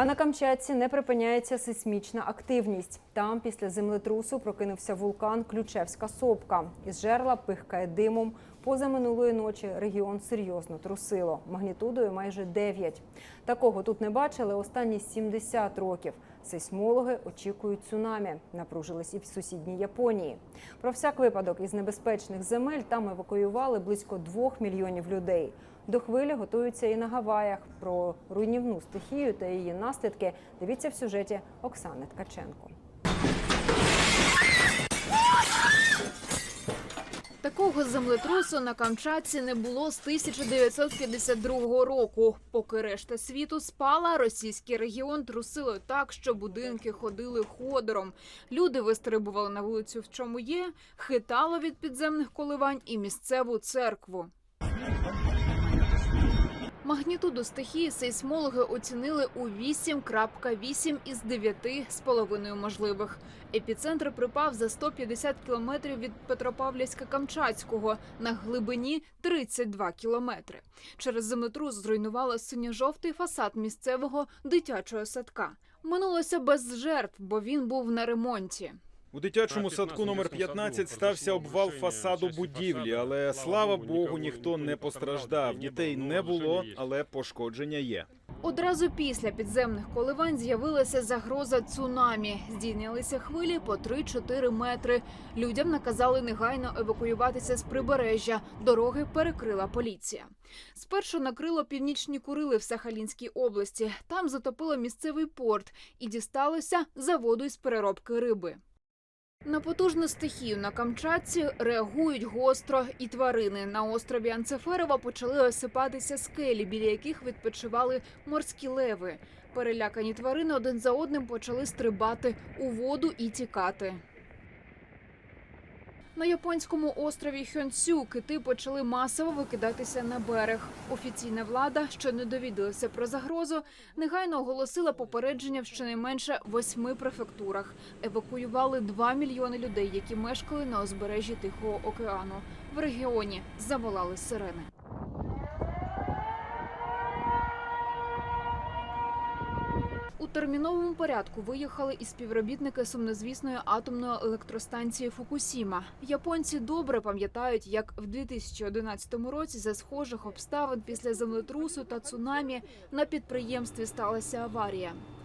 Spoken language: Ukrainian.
А на Камчатці не припиняється сейсмічна активність. Там після землетрусу прокинувся вулкан Ключевська сопка. Із жерла пихкає димом. Позаминулої ночі регіон серйозно трусило магнітудою майже 9. Такого тут не бачили останні 70 років. Сейсмологи очікують цунамі. Напружились і в сусідній Японії. Про всяк випадок із небезпечних земель там евакуювали близько 2 мільйонів людей. До хвилі готуються і на Гаваях. Про руйнівну стихію та її наслідки дивіться в сюжеті Оксани Ткаченко. Такого землетрусу на Камчатці не було з 1952 року. Поки решта світу спала, російський регіон трусило так, що будинки ходили ходором. Люди вистрибували на вулицю, в чому є, хитало від підземних коливань і місцеву церкву. Магнітуду стихії сейсмологи оцінили у 8,8 із 9 з половиною можливих. Епіцентр припав за 150 кілометрів від Петропавлівська-Камчатського на глибині 32 кілометри. Через землетрус зруйнувало синьо-жовтий фасад місцевого дитячого садка. Минулося без жертв, бо він був на ремонті. У дитячому садку номер 15 стався обвал фасаду будівлі, але слава Богу, ніхто не постраждав. Дітей не було, але пошкодження є. Одразу після підземних коливань з'явилася загроза цунамі. Здійнялися хвилі по 3-4 метри. Людям наказали негайно евакуюватися з прибережжя. Дороги перекрила поліція. Спершу накрило північні Курили в Сахалінській області. Там затопило місцевий порт і дісталося заводу із переробки риби. На потужну стихію на Камчатці реагують гостро і тварини. На острові Анцеферова почали осипатися скелі, біля яких відпочивали морські леви. Перелякані тварини один за одним почали стрибати у воду і тікати. На японському острові Хьонсю кити почали масово викидатися на берег. Офіційна влада, що не довідалася про загрозу, негайно оголосила попередження в щонайменше восьми префектурах. Евакуювали 2 мільйони людей, які мешкали на узбережжі Тихого океану. В регіоні заволали сирени. У терміновому порядку виїхали і співробітники сумнозвісної атомної електростанції Фукусіма. Японці добре пам'ятають, як в 2011 році за схожих обставин після землетрусу та цунамі на підприємстві сталася аварія.